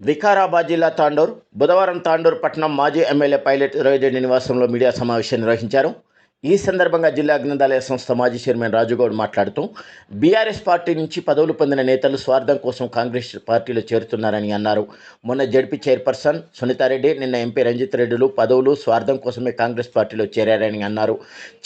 వికారాబాద్ జిల్లా తాండూర్ బుధవారం తాండూర్ పట్టణం మాజీ ఎమ్మెల్యే పైలట్ రోహిరెడ్డి నివాసంలో మీడియా సమావేశం నిర్వహించారు. ఈ సందర్భంగా జిల్లా గ్రంథాలయ సంస్థ మాజీ చైర్మన్ రాజుగౌడ్ మాట్లాడుతూ బీఆర్ఎస్ పార్టీ నుంచి పదవులు పొందిన నేతలు స్వార్థం కోసం కాంగ్రెస్ పార్టీలో చేరుతున్నారని అన్నారు. మొన్న జడ్పీ చైర్పర్సన్ సునీతారెడ్డి నిన్న ఎంపీ రంజిత్ రెడ్డిలు పదవులు స్వార్థం కోసమే కాంగ్రెస్ పార్టీలో చేరారని అన్నారు.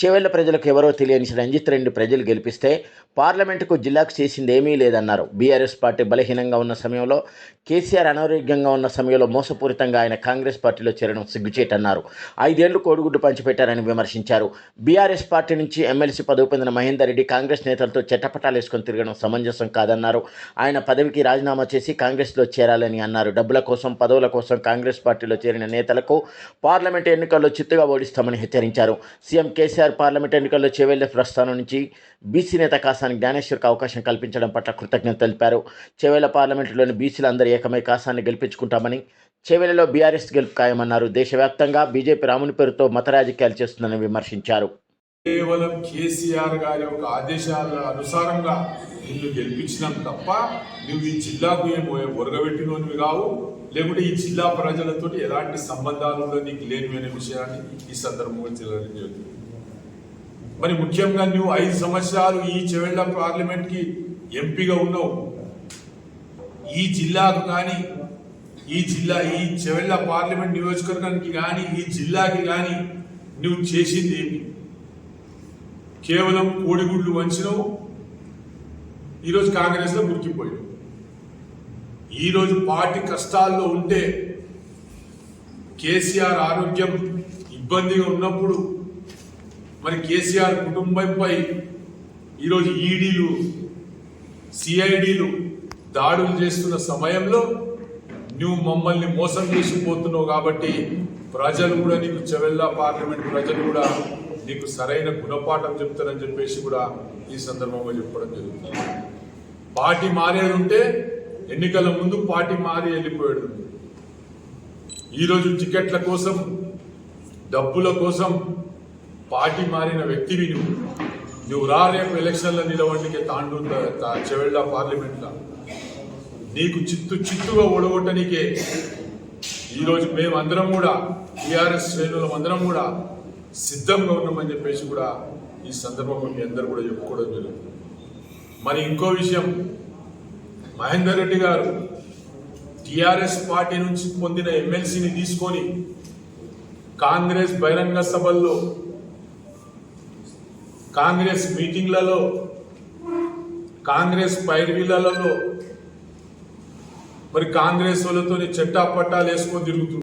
చేవెళ్ళ ప్రజలకు ఎవరో తెలియని రంజిత్ రెడ్డి ప్రజలు గెలిపిస్తే పార్లమెంటుకు జిల్లాకు చేసింది ఏమీ లేదన్నారు. బీఆర్ఎస్ పార్టీ బలహీనంగా ఉన్న సమయంలో కేసీఆర్ అనారోగ్యంగా ఉన్న సమయంలో మోసపూరితంగా ఆయన కాంగ్రెస్ పార్టీలో చేరడం సిగ్గుచేటన్నారు. ఐదేళ్ళు కోడిగుడ్డు పంచిపెట్టారని విమర్శించారు. బీఆర్ఎస్ పార్టీ నుంచి ఎమ్మెల్సీ పదవి పొందిన మహేందర్ రెడ్డి కాంగ్రెస్ నేతలతో చెట్టపటాలు వేసుకొని తిరగడం సమంజసం కాదన్నారు. ఆయన పదవికి రాజీనామా చేసి కాంగ్రెస్లో చేరాలని అన్నారు. డబ్బుల కోసం పదవుల కోసం కాంగ్రెస్ పార్టీలో చేరిన నేతలకు పార్లమెంట్ ఎన్నికల్లో చిత్తుగా ఓడిస్తామని హెచ్చరించారు. సీఎం కేసీఆర్ పార్లమెంట్ ఎన్నికల్లో చేవెళ్ళే ప్రస్థానం నుంచి బీసీ నేత కాసాని జ్ఞానేశ్వర్కి అవకాశం కల్పించడం పట్ల కృతజ్ఞత తెలిపారు. చేవేళ్ళ పార్లమెంటులోని బీసీలు అందరూ ఏకమై కాసాన్ని గెలిపించుకుంటామని చేవెళ్ళలో బీఆర్ఎస్ గెలుపు ఖాయమన్నారు. దేశవ్యాప్తంగా బీజేపీ రాముని పేరుతో మత రాజకీయాలు చేస్తుందని విమర్శించారు. కేవలం కేసీఆర్ గారి యొక్క ఆదేశాల అనుసారంగా నిన్ను గెలిపించినాం తప్ప నువ్వు ఈ జిల్లాకు ఏమో ఒరగబెట్టినోనివి కావు. లేకుంటే ఈ జిల్లా ప్రజలతో ఎలాంటి సంబంధాలు నీకు లేనివి అనే విషయాన్ని ఈ సందర్భంగా తెలియజేస్తుంది మరి ముఖ్యంగా నువ్వు ఐదు సంవత్సరాలు ఈ చెవెళ్ళ పార్లమెంట్కి ఎంపీగా ఉన్నావు. ఈ జిల్లాకు కానీ ఈ జిల్లా ఈ చెవెళ్ళ పార్లమెంట్ నియోజకవర్గానికి కానీ ఈ జిల్లాకి కానీ నువ్వు చేసింది ఏమి కేవలం కోడిగుడ్లు వంచినవు ఈరోజు కాంగ్రెస్లో మురికిపోయావు. ఈరోజు పార్టీ కష్టాల్లో ఉంటే కేసీఆర్ ఆరోగ్యం ఇబ్బందిగా ఉన్నప్పుడు మరి కేసీఆర్ కుటుంబంపై ఈరోజు ఈడీలు సిఐడీలు దాడులు చేస్తున్న సమయంలో నువ్వు మమ్మల్ని మోసం చేసిపోతున్నావు కాబట్టి ప్రజలు కూడా నీకు చెవెల్లా పార్లమెంట్ ప్రజలు కూడా నీకు సరైన గుణపాఠం చెప్తారని చెప్పేసి కూడా ఈ సందర్భంగా చెప్పడం జరుగుతుంది. పార్టీ మారేది ఉంటే ఎన్నికల ముందు పార్టీ మారి వెళ్ళిపోయాడు ఈరోజు టికెట్ల కోసం డబ్బుల కోసం పార్టీ మారిన వ్యక్తివి నువ్వు. నువ్వు రా రేపు ఎలక్షన్ల నిలవండికే తాండు చెవెళ్ళ పార్లమెంట్లో. నీకు చిత్తు చిత్తుగా ఓడగొట్టనికే ఈరోజు మేమందరం కూడా టీఆర్ఎస్ శ్రేణులం అందరం కూడా సిద్ధంగా ఉన్నామని చెప్పేసి కూడా ఈ సందర్భంలో మీ అందరూ కూడా చెప్పుకోవడం జరుగుతుంది. మరి ఇంకో విషయం మహేందర్ రెడ్డి గారు టిఆర్ఎస్ పార్టీ నుంచి పొందిన ఎమ్మెల్సీని తీసుకొని కాంగ్రెస్ బహిరంగ సభల్లో కాంగ్రెస్ మీటింగ్లలో కాంగ్రెస్ పైర్వీలలో మరి కాంగ్రెస్ వాళ్ళతో చెట్టా పట్టాలు వేసుకొని తిరుగుతుంది